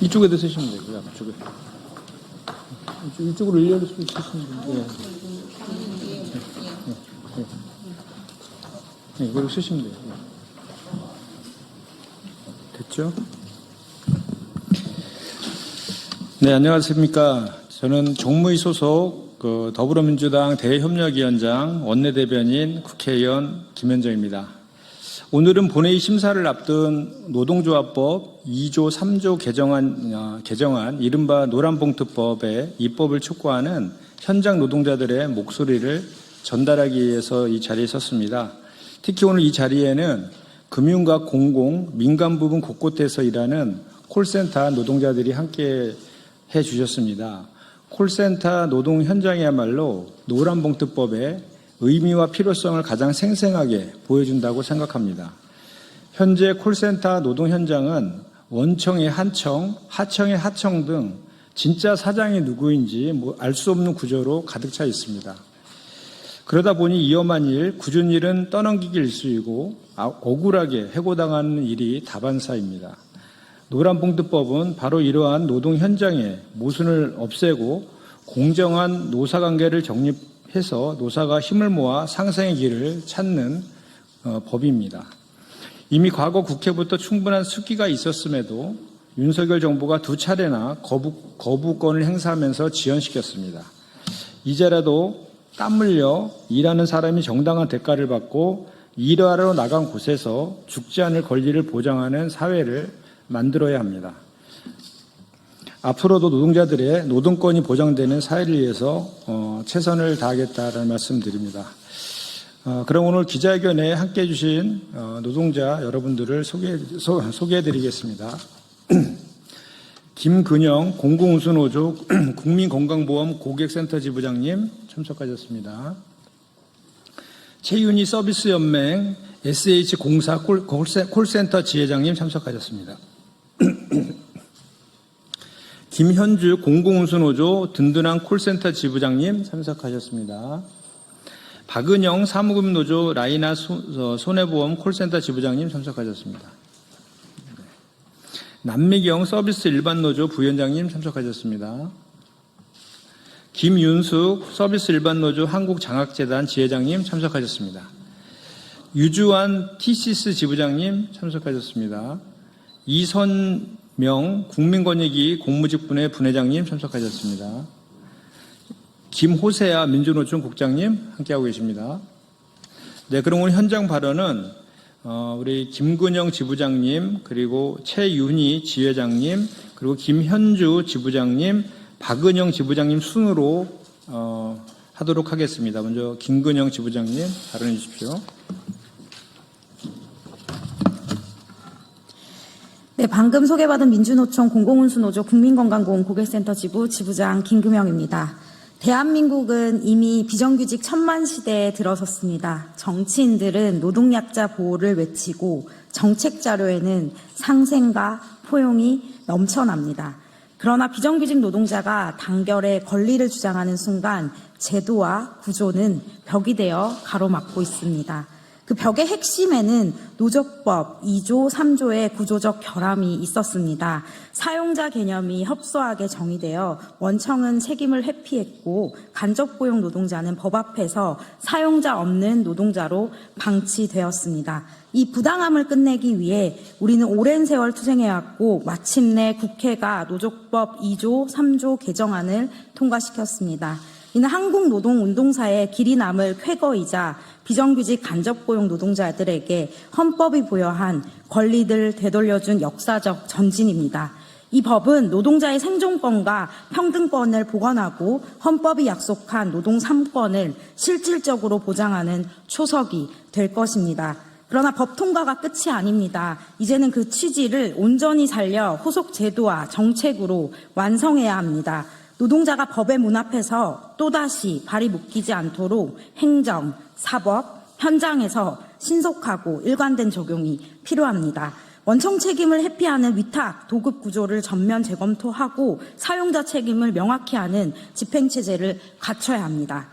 이쪽에도 쓰시면 되고요. 앞쪽에. 이쪽, 이쪽으로 일렬로 쓰- 쓰시면 돼요. 예. 예. 예. 예, 이걸로 쓰시면 돼요. 예. 됐죠? 네, 안녕하십니까. 저는 정무위 소속 그 더불어민주당 대협력위원장 원내대변인 국회의원 김현정입니다. 오늘은 본회의 심사를 앞둔 노동조합법 2조 3조 개정안, 어, 개정안 이른바 노란봉투법의 입법을 촉구하는 현장 노동자들의 목소리를 전달하기 위해서 이 자리에 섰습니다. 특히 오늘 이 자리에는 금융과 공공, 민간 부분 곳곳에서 일하는 콜센터 노동자들이 함께 해 주셨습니다. 콜센터 노동 현장이야말로 노란봉투법의 의미와 필요성을 가장 생생하게 보여준다고 생각합니다. 현재 콜센터 노동 현장은 원청의 한청, 하청의 하청 등 진짜 사장이 누구인지 뭐 알 수 없는 구조로 가득 차 있습니다. 그러다 보니 위험한 일, 굳은 일은 떠넘기기 일쑤이고 아, 억울하게 해고당하는 일이 다반사입니다. 노란봉투법은 바로 이러한 노동 현장의 모순을 없애고 공정한 노사관계를 정립 해서 노사가 힘을 모아 상생의 길을 찾는 어, 법입니다. 이미 과거 국회부터 충분한 숙기가 있었음에도 윤석열 정부가 두 차례나 거부, 거부권을 행사하면서 지연시켰습니다. 이제라도 땀 흘려 일하는 사람이 정당한 대가를 받고 일하러 나간 곳에서 죽지 않을 권리를 보장하는 사회를 만들어야 합니다. 앞으로도 노동자들의 노동권이 보장되는 사회를 위해서 어, 최선을 다하겠다는 말씀드립니다. 어, 그럼 오늘 기자회견에 함께해 주신 어, 노동자 여러분들을 소개, 소, 소개해 드리겠습니다. 김근영 공공운수노조 국민건강보험 고객센터 지부장님 참석하셨습니다. 최윤희 서비스연맹 SH공사 콜- 콜센- 콜센터 지회장님 참석하셨습니다. 김현주 공공운수노조 든든한 콜센터 지부장님 참석하셨습니다. 박은영 사무금노조 라이나 소- 어, 손해보험 콜센터 지부장님 참석하셨습니다. 남미경 서비스 일반노조 부위원장님 참석하셨습니다. 김윤숙 서비스 일반노조 한국장학재단 지회장님 참석하셨습니다. 유주환 티시스 지부장님 참석하셨습니다. 이선 명 국민권익위 공무직분회 분회장님 참석하셨습니다. 김호세아 민주노총 국장님 함께하고 계십니다. 네, 그럼 오늘 현장 발언은 어, 우리 김근영 지부장님 그리고 최윤희 지회장님 그리고 김현주 지부장님 박은영 지부장님 순으로 어, 하도록 하겠습니다. 먼저 김근영 지부장님 발언해 주십시오. 네, 방금 소개받은 민주노총 공공운수노조 국민건강보험 고객센터 지부 지부장 김금영입니다. 대한민국은 이미 비정규직 천만 시대에 들어섰습니다. 정치인들은 노동약자 보호를 외치고 정책 자료에는 상생과 포용이 넘쳐납니다. 그러나 비정규직 노동자가 단결의 권리를 주장하는 순간 제도와 구조는 벽이 되어 가로막고 있습니다. 그 벽의 핵심에는 노조법 2조, 3조의 구조적 결함이 있었습니다. 사용자 개념이 협소하게 정의되어 원청은 책임을 회피했고 간접 고용 노동자는 법 앞에서 사용자 없는 노동자로 방치되었습니다. 이 부당함을 끝내기 위해 우리는 오랜 세월 투쟁해왔고 마침내 국회가 노조법 2조, 3조 개정안을 통과시켰습니다. 이는 한국 노동 운동사의 길이 남을 쾌거이자 비정규직 간접고용 노동자들에게 헌법이 부여한 권리들 되돌려준 역사적 전진입니다. 이 법은 노동자의 생존권과 평등권을 보관하고 헌법이 약속한 노동 3권을 실질적으로 보장하는 초석이 될 것입니다. 그러나 법 통과가 끝이 아닙니다. 이제는 그 취지를 온전히 살려 후속 제도와 정책으로 완성해야 합니다. 노동자가 법의 문 앞에서 또다시 발이 묶이지 않도록 행정, 사법, 현장에서 신속하고 일관된 적용이 필요합니다. 원청 책임을 회피하는 위탁, 도급 구조를 전면 재검토하고 사용자 책임을 명확히 하는 집행체제를 갖춰야 합니다.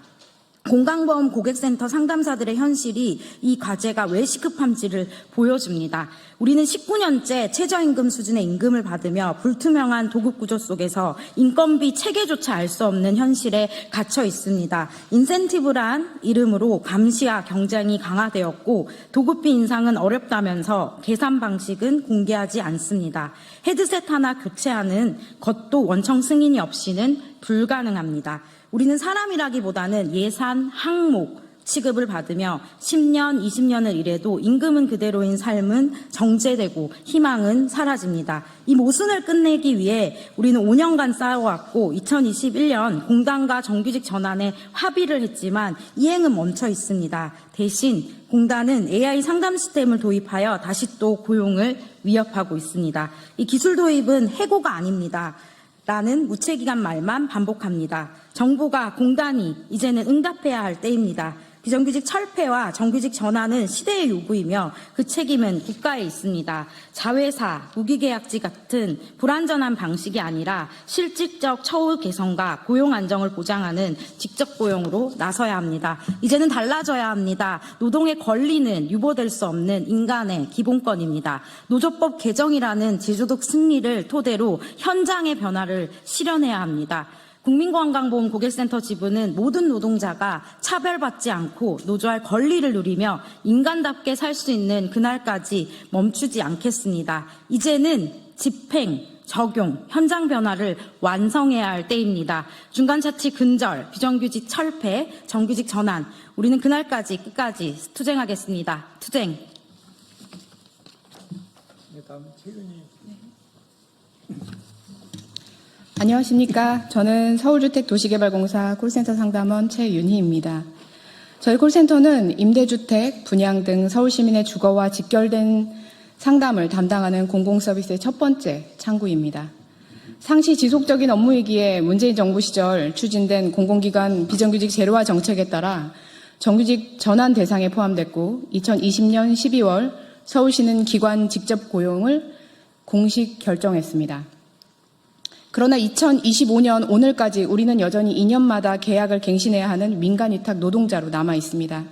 공강보험 고객센터 상담사들의 현실이 이 과제가 왜 시급한지를 보여줍니다. 우리는 19년째 최저임금 수준의 임금을 받으며 불투명한 도급구조 속에서 인건비 체계조차 알 수 없는 현실에 갇혀 있습니다. 인센티브란 이름으로 감시와 경쟁이 강화되었고 도급비 인상은 어렵다면서 계산 방식은 공개하지 않습니다. 헤드셋 하나 교체하는 것도 원청 승인이 없이는 불가능합니다. 우리는 사람이라기보다는 예산 항목 취급을 받으며 10년, 20년을 일해도 임금은 그대로인 삶은 정제되고 희망은 사라집니다. 이 모순을 끝내기 위해 우리는 5년간 싸워왔고 2021년 공단과 정규직 전환에 합의를 했지만 이행은 멈춰 있습니다. 대신 공단은 AI 상담 시스템을 도입하여 다시 또 고용을 위협하고 있습니다. 이 기술 도입은 해고가 아닙니다. 라는 무책임한 말만 반복합니다. 정부가 공단이 이제는 응답해야 할 때입니다. 비정규직 철폐와 정규직 전환은 시대의 요구이며 그 책임은 국가에 있습니다. 자회사, 무기계약직 같은 불완전한 방식이 아니라 실질적 처우 개선과 고용 안정을 보장하는 직접 고용으로 나서야 합니다. 이제는 달라져야 합니다. 노동의 권리는 유보될 수 없는 인간의 기본권입니다. 노조법 개정이라는 제도적 승리를 토대로 현장의 변화를 실현해야 합니다. 국민건강보험 고객센터 지부는 모든 노동자가 차별받지 않고 노조할 권리를 누리며 인간답게 살 수 있는 그날까지 멈추지 않겠습니다. 이제는 집행, 적용, 현장 변화를 완성해야 할 때입니다. 중간 차치 근절, 비정규직 철폐, 정규직 전환. 우리는 그날까지 끝까지 투쟁하겠습니다. 투쟁. 네, 다음 최근이 안녕하십니까. 저는 서울주택도시개발공사 콜센터 상담원 최윤희입니다. 저희 콜센터는 임대주택, 분양 등 서울시민의 주거와 직결된 상담을 담당하는 공공서비스의 첫 번째 창구입니다. 상시 지속적인 업무이기에 문재인 정부 시절 추진된 공공기관 비정규직 제로화 정책에 따라 정규직 전환 대상에 포함됐고 2020년 12월 서울시는 기관 직접 고용을 공식 결정했습니다. 그러나 2025년 오늘까지 우리는 여전히 2년마다 계약을 갱신해야 하는 민간 위탁 노동자로 남아 있습니다.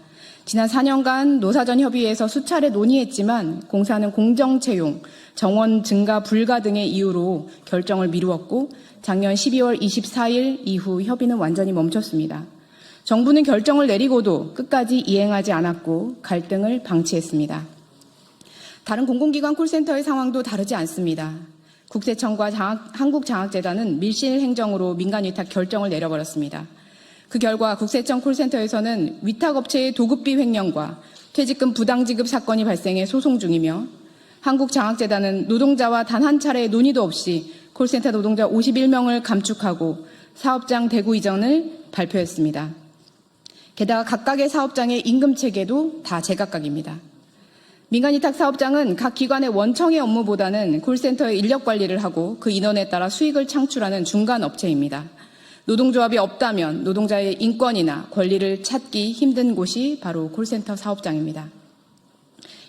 지난 4년간 노사전 협의회에서 수차례 논의했지만 공사는 공정 채용, 정원 증가 불가 등의 이유로 결정을 미루었고 작년 12월 24일 이후 협의는 완전히 멈췄습니다. 정부는 결정을 내리고도 끝까지 이행하지 않았고 갈등을 방치했습니다. 다른 공공기관 콜센터의 상황도 다르지 않습니다. 국세청과 장학- 한국장학재단은 밀실 행정으로 민간 위탁 결정을 내려버렸습니다. 그 결과 국세청 콜센터에서는 위탁업체의 도급비 횡령과 퇴직금 부당지급 사건이 발생해 소송 중이며 한국장학재단은 노동자와 단 한 차례의 논의도 없이 콜센터 노동자 51명을 감축하고 사업장 대구 이전을 발표했습니다. 게다가 각각의 사업장의 임금 체계도 다 제각각입니다. 민간 위탁 사업장은 각 기관의 원청의 업무보다는 콜센터의 인력 관리를 하고 그 인원에 따라 수익을 창출하는 중간 업체입니다. 노동조합이 없다면 노동자의 인권이나 권리를 찾기 힘든 곳이 바로 콜센터 사업장입니다.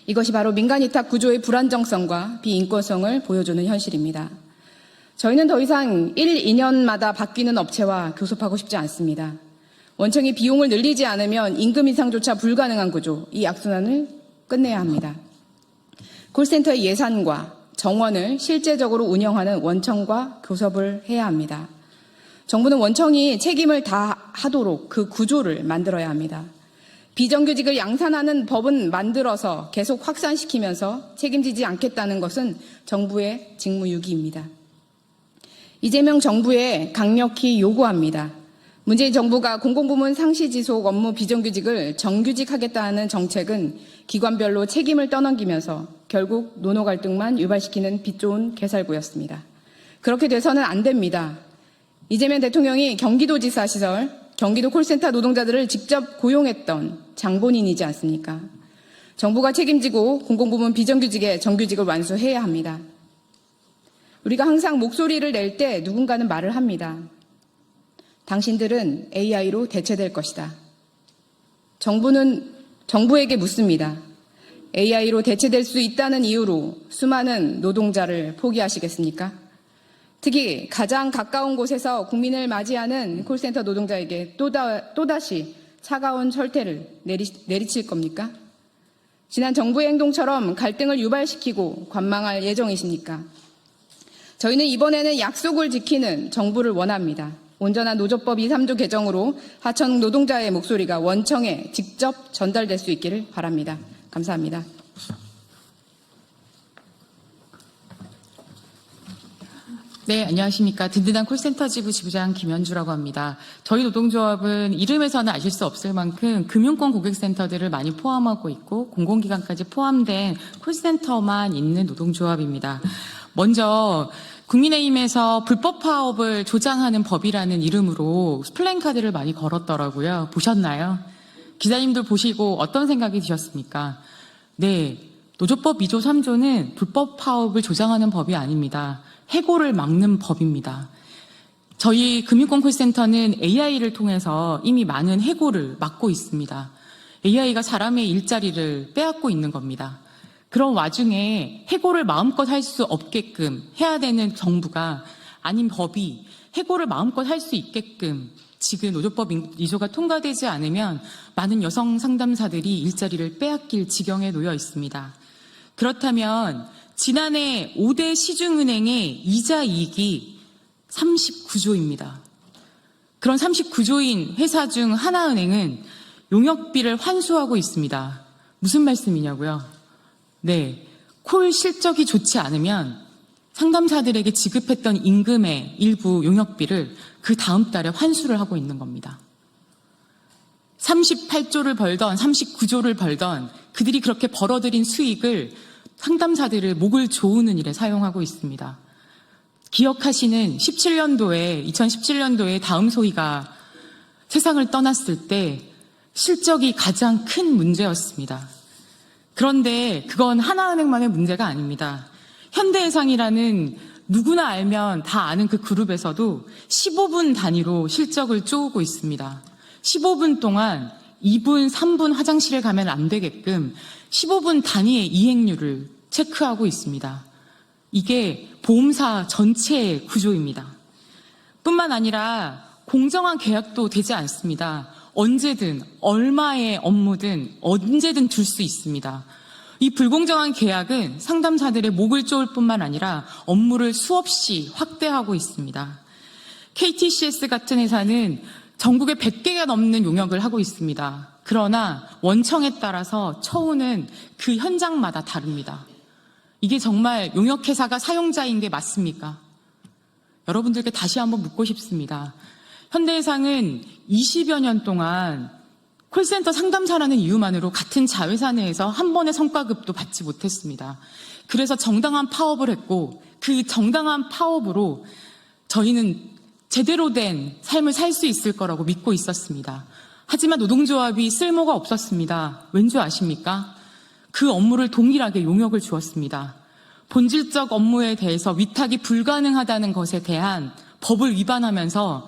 이것이 바로 민간 위탁 구조의 불안정성과 비인권성을 보여주는 현실입니다. 저희는 더 이상 1, 2년마다 바뀌는 업체와 교섭하고 싶지 않습니다. 원청이 비용을 늘리지 않으면 임금 인상조차 불가능한 구조, 이 악순환을 끝내야 합니다. 콜센터의 예산과 정원을 실제적으로 운영하는 원청과 교섭을 해야 합니다. 정부는 원청이 책임을 다 하도록 그 구조를 만들어야 합니다. 비정규직을 양산하는 법은 만들어서 계속 확산시키면서 책임지지 않겠다는 것은 정부의 직무유기입니다. 이재명 정부에 강력히 요구합니다. 문재인 정부가 공공부문 상시 지속 업무 비정규직을 정규직하겠다는 정책은 기관별로 책임을 떠넘기면서 결국 노노 갈등만 유발시키는 빛 좋은 개살구였습니다. 그렇게 돼서는 안 됩니다. 이재명 대통령이 경기도지사 시절 경기도 콜센터 노동자들을 직접 고용했던 장본인이지 않습니까? 정부가 책임지고 공공부문 비정규직의 정규직을 완수해야 합니다. 우리가 항상 목소리를 낼 때 누군가는 말을 합니다. 당신들은 AI로 대체될 것이다. 정부는 정부에게 묻습니다. AI로 대체될 수 있다는 이유로 수많은 노동자를 포기하시겠습니까? 특히 가장 가까운 곳에서 국민을 맞이하는 콜센터 노동자에게 또다, 또다시 차가운 철퇴를 내리, 내리칠 겁니까? 지난 정부의 행동처럼 갈등을 유발시키고 관망할 예정이십니까? 저희는 이번에는 약속을 지키는 정부를 원합니다. 온전한 노조법 2, 3조 개정으로 하청 노동자의 목소리가 원청에 직접 전달될 수 있기를 바랍니다. 감사합니다. 네, 안녕하십니까. 든든한 콜센터 지부 지부장 김현주라고 합니다. 저희 노동조합은 이름에서는 아실 수 없을 만큼 금융권 고객센터들을 많이 포함하고 있고 공공기관까지 포함된 콜센터만 있는 노동조합입니다. 먼저 국민의힘에서 불법 파업을 조장하는 법이라는 이름으로 플랜카드를 많이 걸었더라고요. 보셨나요? 기자님들 보시고 어떤 생각이 드셨습니까? 네. 노조법 2조 3조는 불법 파업을 조장하는 법이 아닙니다. 해고를 막는 법입니다. 저희 금융권 콜센터는 AI를 통해서 이미 많은 해고를 막고 있습니다. AI가 사람의 일자리를 빼앗고 있는 겁니다. 그런 와중에 해고를 마음껏 할 수 없게끔 해야 되는 정부가 아닌 법이 해고를 마음껏 할 수 있게끔 지금 노조법 2조가 통과되지 않으면 많은 여성 상담사들이 일자리를 빼앗길 지경에 놓여 있습니다. 그렇다면 지난해 5대 시중은행의 이자 이익이 39조입니다. 그런 39조인 회사 중 하나은행은 용역비를 환수하고 있습니다. 무슨 말씀이냐고요? 네. 콜 실적이 좋지 않으면 상담사들에게 지급했던 임금의 일부 용역비를 그 다음 달에 환수를 하고 있는 겁니다. 38조를 벌던 39조를 벌던 그들이 그렇게 벌어들인 수익을 상담사들을 목을 조우는 일에 사용하고 있습니다. 기억하시는 17년도에 2017년도에 다음 소희가 세상을 떠났을 때 실적이 가장 큰 문제였습니다. 그런데 그건 하나은행만의 문제가 아닙니다. 현대해상이라는 누구나 알면 다 아는 그 그룹에서도 15분 단위로 실적을 쪼우고 있습니다. 15분 동안 2분, 3분 화장실에 가면 안 되게끔 15분 단위의 이행률을 체크하고 있습니다. 이게 보험사 전체의 구조입니다. 뿐만 아니라 공정한 계약도 되지 않습니다. 언제든 얼마의 업무든 언제든 줄수 있습니다. 이 불공정한 계약은 상담사들의 목을 쪼을 뿐만 아니라 업무를 수없이 확대하고 있습니다. KTCS 같은 회사는 전국에 100개가 넘는 용역을 하고 있습니다. 그러나 원청에 따라서 처우는 그 현장마다 다릅니다. 이게 정말 용역회사가 사용자인 게 맞습니까? 여러분들께 다시 한번 묻고 싶습니다. 현대해상은 20여 년 동안 콜센터 상담사라는 이유만으로 같은 자회사 내에서 한 번의 성과급도 받지 못했습니다. 그래서 정당한 파업을 했고 그 정당한 파업으로 저희는 제대로 된 삶을 살 수 있을 거라고 믿고 있었습니다. 하지만 노동조합이 쓸모가 없었습니다. 왠지 아십니까? 그 업무를 동일하게 용역을 주었습니다. 본질적 업무에 대해서 위탁이 불가능하다는 것에 대한 법을 위반하면서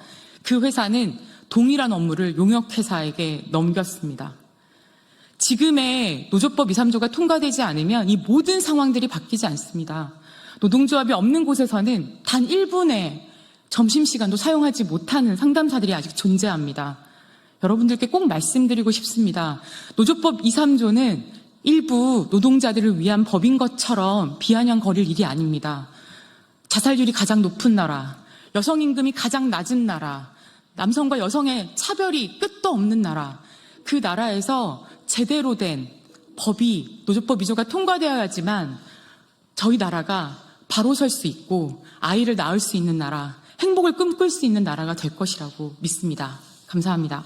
그 회사는 동일한 업무를 용역회사에게 넘겼습니다. 지금의 노조법 2, 3조가 통과되지 않으면 이 모든 상황들이 바뀌지 않습니다. 노동조합이 없는 곳에서는 단 1분의 점심시간도 사용하지 못하는 상담사들이 아직 존재합니다. 여러분들께 꼭 말씀드리고 싶습니다. 노조법 2, 3조는 일부 노동자들을 위한 법인 것처럼 비아냥거릴 일이 아닙니다. 자살률이 가장 높은 나라, 여성 임금이 가장 낮은 나라, 남성과 여성의 차별이 끝도 없는 나라, 그 나라에서 제대로 된 법이 노조법 2조가 통과되어야지만 저희 나라가 바로 설 수 있고 아이를 낳을 수 있는 나라, 행복을 꿈꿀 수 있는 나라가 될 것이라고 믿습니다. 감사합니다.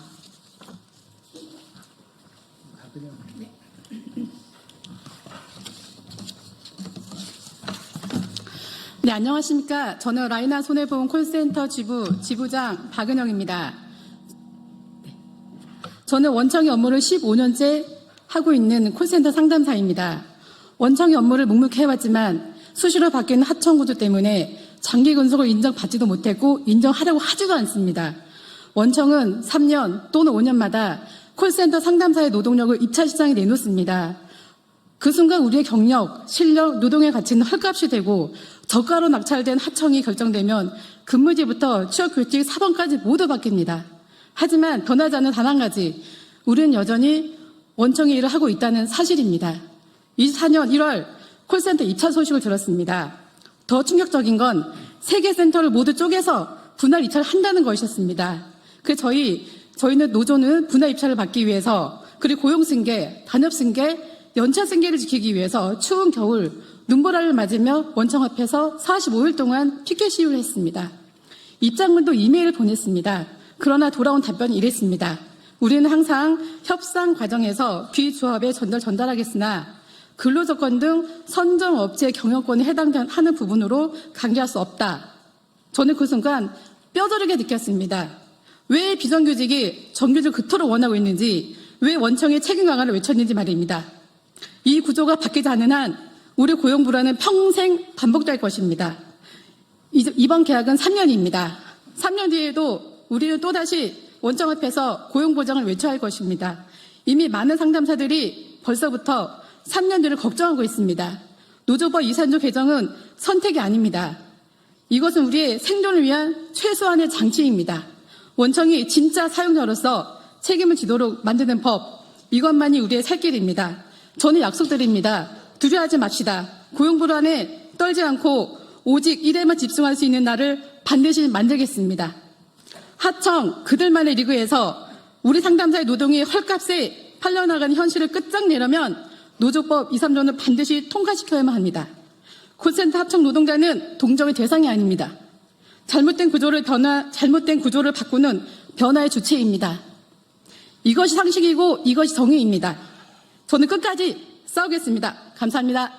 네, 안녕하십니까. 저는 라이나 손해보험 콜센터 지부 지부장 박은영입니다. 네. 저는 원청의 업무를 15년째 하고 있는 콜센터 상담사입니다. 원청의 업무를 묵묵히 해왔지만 수시로 바뀌는 하청 구조 때문에 장기 근속을 인정받지도 못했고 인정하려고 하지도 않습니다. 원청은 3년 또는 5년마다 콜센터 상담사의 노동력을 입찰 시장에 내놓습니다. 그 순간 우리의 경력, 실력, 노동의 가치는 헐값이 되고 저가로 낙찰된 하청이 결정되면 근무지부터 취업규칙 사범까지 모두 바뀝니다. 하지만 변하지 않는 단 한 가지, 우리는 여전히 원청의 일을 하고 있다는 사실입니다. 24년 1월 콜센터 입찰 소식을 들었습니다. 더 충격적인 건 세 개 센터를 모두 쪼개서 분할 입찰을 한다는 것이었습니다. 그 저희 저희는 노조는 분할 입찰을 받기 위해서 그리고 고용 승계, 단협 승계, 연차 승계를 지키기 위해서 추운 겨울 눈보라를 맞으며 원청 앞에서 45일 동안 피켓 시위를 했습니다. 입장문도 이메일을 보냈습니다. 그러나 돌아온 답변이 이랬습니다. 우리는 항상 협상 과정에서 비조합에 전달 전달하겠으나 근로조건 등 선정업체 경영권에 해당하는 부분으로 강제할 수 없다. 저는 그 순간 뼈저리게 느꼈습니다. 왜 비정규직이 정규직 그토록 원하고 있는지, 왜 원청의 책임 강화를 외쳤는지 말입니다. 이 구조가 바뀌지 않는 한 우리 고용 불안은 평생 반복될 것입니다. 이- 이번 계약은 3년입니다. 3년 뒤에도 우리는 또다시 원청 앞에서 고용 보장을 외쳐야 할 것입니다. 이미 많은 상담사들이 벌써부터 3년 뒤를 걱정하고 있습니다. 노조법 이산조 개정은 선택이 아닙니다. 이것은 우리의 생존을 위한 최소한의 장치입니다. 원청이 진짜 사용자로서 책임을 지도록 만드는 법, 이것만이 우리의 살 길입니다. 저는 약속드립니다. 두려워하지 맙시다. 고용 불안에 떨지 않고 오직 일에만 집중할 수 있는 날을 반드시 만들겠습니다. 하청 그들만의 리그에서 우리 상담사의 노동이 헐값에 팔려나가는 현실을 끝장내려면 노조법 2, 3조는 반드시 통과시켜야만 합니다. 콜센터 합청 노동자는 동정의 대상이 아닙니다. 잘못된 구조를 변화, 잘못된 구조를 바꾸는 변화의 주체입니다. 이것이 상식이고 이것이 정의입니다. 저는 끝까지 싸우겠습니다. 감사합니다.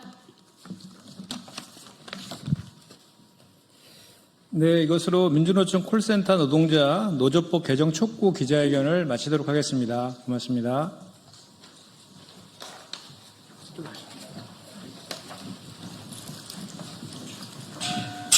네, 이것으로 민주노총 콜센터 노동자 노조법 개정 촉구 기자회견을 마치도록 하겠습니다. 고맙습니다.